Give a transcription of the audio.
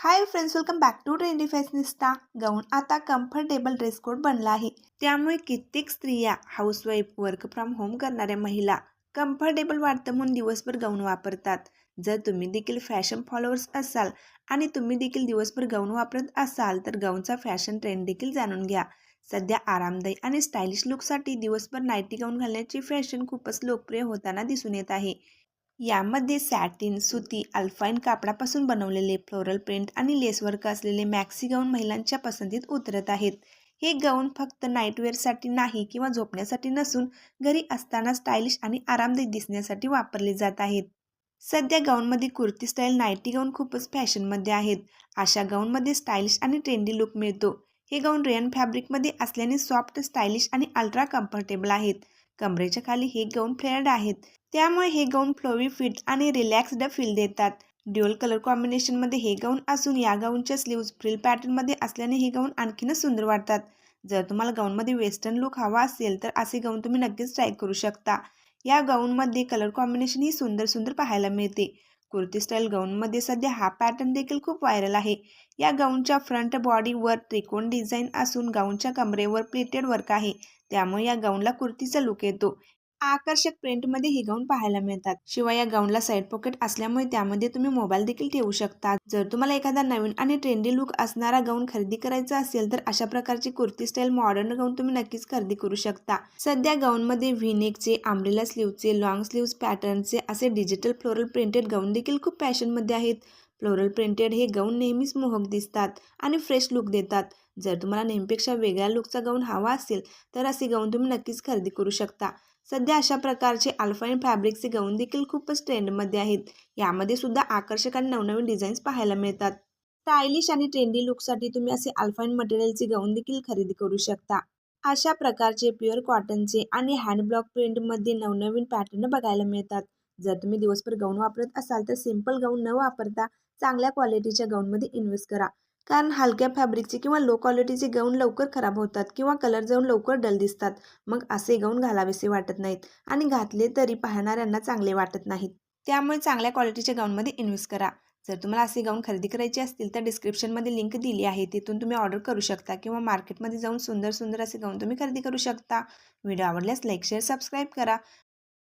Hi friends welcome back to trendy fashionista gown आता comfortable dress code बनला आहे. त्यामुळे कित्येक स्त्रिया हाऊसवाईफ वर्क फ्रॉम होम करणाऱ्या महिला कम्फर्टेबल वाटतं म्हणून दिवसभर गाऊन वापरतात. जर तुम्ही देखील फॅशन फॉलोअर्स असाल आणि तुम्ही देखील दिवसभर गाऊन वापरत असाल तर गाऊनचा फॅशन ट्रेंड देखील जाणून घ्या. सध्या आरामदायी आणि स्टायलिश लुकसाठी दिवसभर नाईटी गाऊन घालण्याची फॅशन खूपच लोकप्रिय होताना दिसून येत आहे. यामध्ये सॅटिन सुती अल्फाईन कापडापासून बनवलेले फ्लोरल प्रिंट आणि लेसवर्क असलेले मॅक्सी गाऊन महिलांच्या पसंतीत उतरत आहेत. हे गाऊन फक्त नाईटवेअरसाठी नाही किंवा झोपण्यासाठी नसून घरी असताना स्टायलिश आणि आरामदायी दिसण्यासाठी वापरले जात आहेत. सध्या गाऊनमध्ये कुर्ती स्टाईल नाईटी गाऊन खूपच फॅशनमध्ये आहेत. अशा गाऊनमध्ये स्टायलिश आणि ट्रेंडी लुक मिळतो. हे गाऊन रेयन फॅब्रिकमध्ये असल्याने सॉफ्ट स्टायलिश आणि अल्ट्रा कम्फर्टेबल आहेत. कमरेच्या खाली हे गाऊन फ्लेअर्ड आहेत. त्यामुळे हे गाऊन फ्लोवी फिट आणि रिलॅक्स्ड फील देतात. ड्युअल कलर कॉम्बिनेशनमध्ये हे गाऊन असून या गाऊनच्या स्लीव्ज फ्रिल पॅटर्नमध्ये असल्याने हे गाऊन आणखीनच सुंदर वाटतात. जर तुम्हाला गाऊनमध्ये वेस्टर्न लुक हवा असेल तर असे गाऊन तुम्ही नक्कीच ट्राय करू शकता. या गाऊनमध्ये कलर कॉम्बिनेशन ही सुंदर सुंदर पाहायला मिळते. कुर्ती स्टाईल गाऊनमध्ये सध्या हा पॅटर्न देखील खूप व्हायरल आहे. या गाऊनच्या फ्रंट बॉडीवर त्रिकोण डिझाईन असून गाऊनच्या कमरेवर प्लेटेड वर्क आहे. त्यामुळे या गाऊनला कुर्तीचा लुक येतो. आकर्षक प्रिंटमध्ये हे गाऊन पाहायला मिळतात. शिवाय या गाऊनला साईड पॉकेट असल्यामुळे त्यामध्ये तुम्ही मोबाईल देखील ठेवू शकता. जर तुम्हाला एखादा नवीन आणि ट्रेंडी लुक असणारा गाऊन खरेदी करायचा असेल तर अशा प्रकारची कुर्ती स्टाईल मॉडर्न गाऊन तुम्ही नक्कीच खरेदी करू शकता. सध्या गाऊनमध्ये व्हिनेकचे आंब्रेला स्लीवचे लॉंग स्लीव्स पॅटर्नचे असे डिजिटल फ्लोरल प्रिंटेड गाऊन देखील खूप फॅशनमध्ये आहेत. फ्लोरल प्रिंटेड हे गाऊन नेहमीच मोहक दिसतात आणि फ्रेश लुक देतात. जर तुम्हाला नेहमीपेक्षा वेगळ्या लुकचा गाऊन हवा असेल तर असे गाऊन तुम्ही नक्कीच खरेदी करू शकता. सध्या अशा प्रकारचे अल्फाईन फॅब्रिकचे गाऊन देखील खूपच ट्रेंडमध्ये आहेत. यामध्ये सुद्धा आकर्षक आणि नवनवीन डिझाईन्स पाहायला मिळतात. स्टायलिश आणि ट्रेंडी लुकसाठी तुम्ही असे अल्फाईन मटेरियलचे गाऊन देखील खरेदी करू शकता. अशा प्रकारचे प्युअर कॉटनचे आणि हँडब्लॉक प्रिंटमध्ये नवनवीन पॅटर्न बघायला मिळतात. जर तुम्ही दिवसभर गाऊन वापरत असाल तर सिंपल गाऊन न वापरता चांगल्या क्वालिटीच्या गाऊनमध्ये इन्व्हेस्ट करा. कारण हलक्या फॅब्रिकचे किंवा लो क्वालिटीचे गाऊन लवकर खराब होतात किंवा कलर जाऊन लवकर डल दिसतात. मग असे गाऊन घालावेसे वाटत नाहीत आणि घातले तरी पाहणाऱ्यांना चांगले वाटत नाहीत. त्यामुळे चांगल्या क्वालिटीच्या गाऊनमध्ये इन्व्हेस्ट करा. जर तुम्हाला असे गाऊन खरेदी करायचे असतील तर डिस्क्रिप्शनमध्ये लिंक दिली आहे. तिथून तुम्ही ऑर्डर करू शकता किंवा मार्केटमध्ये जाऊन सुंदर सुंदर असे गाऊन तुम्ही खरेदी करू शकता. व्हिडिओ आवडल्यास लाईक शेअर सबस्क्राईब करा.